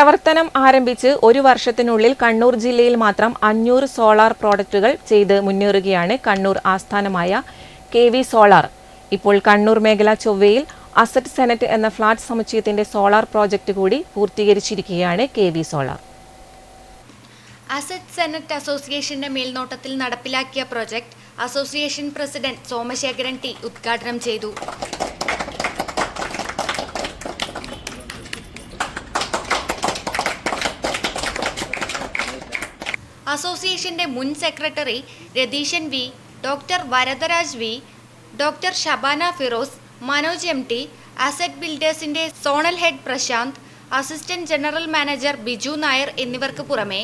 പ്രവർത്തനം ആരംഭിച്ച് ഒരു വർഷത്തിനുള്ളിൽ കണ്ണൂർ ജില്ലയിൽ മാത്രം അഞ്ഞൂറ് സോളാർ പ്രോഡക്റ്റുകൾ ചെയ്ത് മുന്നേറുകയാണ് കണ്ണൂർ ആസ്ഥാനമായ കെ വി സോളാർ. ഇപ്പോൾ കണ്ണൂർ മേഖല ചൊവ്വയിൽ അസറ്റ് സെനറ്റ് എന്ന ഫ്ളാറ്റ് സമുച്ചയത്തിന്റെ സോളാർ പ്രോജക്റ്റ് കൂടി പൂർത്തീകരിച്ചിരിക്കുകയാണ് K V solar. Asset Senate അസോസിയേഷന്റെ മേൽനോട്ടത്തിൽ നടപ്പിലാക്കിയ project association president Somasekharan T ഉദ്ഘാടനം ചെയ്തു. അസോസിയേഷന്റെ മുൻ secretary Ratheeshan V doctor Varadaraj V doctor Shabana Firoz Manoj M T Asset ബിൽഡേഴ്സിന്റെ zonal head Prasanth assistant general manager Biju Nair എന്നിവർക്ക് പുറമെ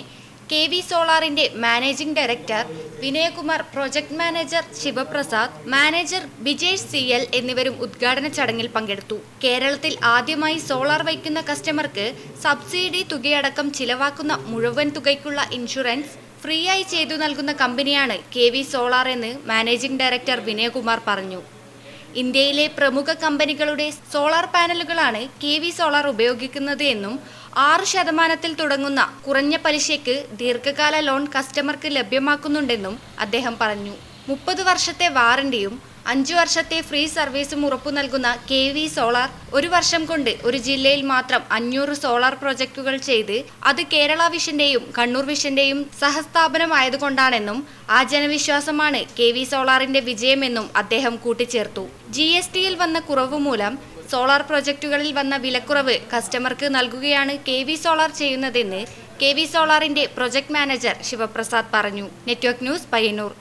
K V സോളാറിന്റെ managing director Vinayakumar project manager Sivaprasad manager Bijesh C L എന്നിവരും ഉദ്ഘാടന ചടങ്ങിൽ പങ്കെടുത്തു. കേരളത്തിൽ ആദ്യമായി solar വയ്ക്കുന്ന കസ്റ്റമർക്ക് സബ്സിഡി തുകയടക്കം ചിലവാക്കുന്ന മുഴുവൻ തുകയ്ക്കുള്ള ഇൻഷുറൻസ് ഫ്രീയായി ചെയ്തു നൽകുന്ന കമ്പനിയാണ് കെ വി സോളാർ എന്ന് മാനേജിംഗ് ഡയറക്ടർ വിനയകുമാർ പറഞ്ഞു. ഇന്ത്യയിലെ പ്രമുഖ കമ്പനികളുടെ സോളാർ പാനലുകളാണ് കെ വി സോളാർ ഉപയോഗിക്കുന്നത് എന്നും ആറ് ശതമാനത്തിൽ തുടങ്ങുന്ന കുറഞ്ഞ പലിശയ്ക്ക് ദീർഘകാല ലോൺ കസ്റ്റമർക്ക് ലഭ്യമാക്കുന്നുണ്ടെന്നും അദ്ദേഹം പറഞ്ഞു. മുപ്പത് വർഷത്തെ വാറണ്ടിയും അഞ്ചു വർഷത്തെ ഫ്രീ സർവീസും ഉറപ്പു നൽകുന്ന കെ വി സോളാർ ഒരു വർഷം കൊണ്ട് ഒരു ജില്ലയിൽ മാത്രം അഞ്ഞൂറ് സോളാർ പ്രൊജക്ടുകൾ ചെയ്ത് അത് കേരള വിഷന്റെയും കണ്ണൂർ വിഷന്റെയും സഹസ്ഥാപനമായതുകൊണ്ടാണെന്നും ആ ജനവിശ്വാസമാണ് കെ വി സോളാറിന്റെ വിജയമെന്നും അദ്ദേഹം കൂട്ടിച്ചേർത്തു. ജി എസ് ടിയിൽ വന്ന കുറവ് മൂലം സോളാർ പ്രൊജക്ടുകളിൽ വന്ന വിലക്കുറവ് കസ്റ്റമർക്ക് നൽകുകയാണ് കെ വി സോളാർ ചെയ്യുന്നതെന്ന് കെ വി സോളാറിന്റെ പ്രൊജക്ട് മാനേജർ ശിവപ്രസാദ് പറഞ്ഞു. Network news Payyanur.